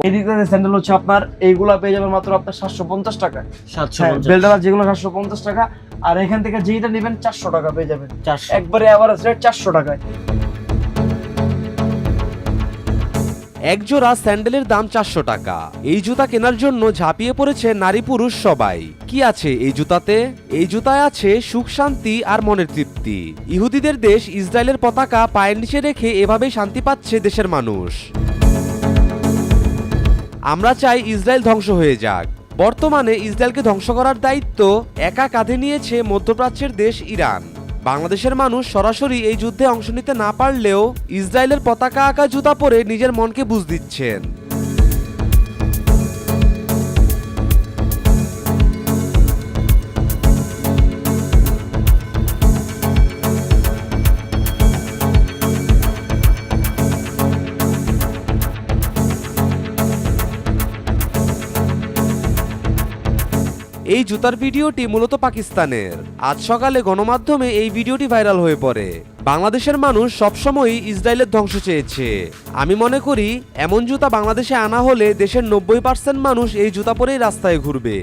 এদিকে স্যান্ডেল হচ্ছে আপনার এইগুলা পেয়ে যাবেন মাত্র আপনার সাতশো পঞ্চাশ টাকা। হ্যাঁ বেল্টার যেগুলো সাতশো পঞ্চাশ টাকা আর এখান থেকে যেইটা নেবেন চারশো টাকা পেয়ে যাবেন। একবারে অ্যাভারেজ রেট চারশো টাকায়। এক জোড়া স্যান্ডেলের দাম চারশো টাকা। এই জুতা কেনার জন্য ঝাঁপিয়ে পড়েছে নারী পুরুষ সবাই। কি আছে এই জুতাতে? এই জুতায় আছে সুখ শান্তি আর মনের তৃপ্তি। ইহুদিদের দেশ ইসরায়েলের পতাকা পায়ের নিচে রেখে এভাবেই শান্তি পাচ্ছে দেশের মানুষ। আমরা চাই ইসরায়েল ধ্বংস হয়ে যাক। বর্তমানে ইসরায়েলকে ধ্বংস করার দায়িত্ব একা কাঁধে নিয়েছে মধ্যপ্রাচ্যের দেশ ইরান। বাংলাদেশের মানুষ সরাসরি এই যুদ্ধে অংশ নিতে না পারলেও ইসরায়েলের পতাকা আঁকা জুতা পরে নিজের মনকে বুঝ দিচ্ছেন। এই জুতার ভিডিওটি মূলত পাকিস্তানের। আজ সকালে গণমাধ্যমে এই ভিডিওটি ভাইরাল হয়ে পড়ে। বাংলাদেশের মানুষ সবসময়ই ইসরায়েলের ধ্বংস চেয়েছে। আমি মনে করি, এমন জুতা বাংলাদেশে আনা হলে দেশের নব্বই পার্সেন্ট মানুষ এই জুতা পরেই রাস্তায় ঘুরবে।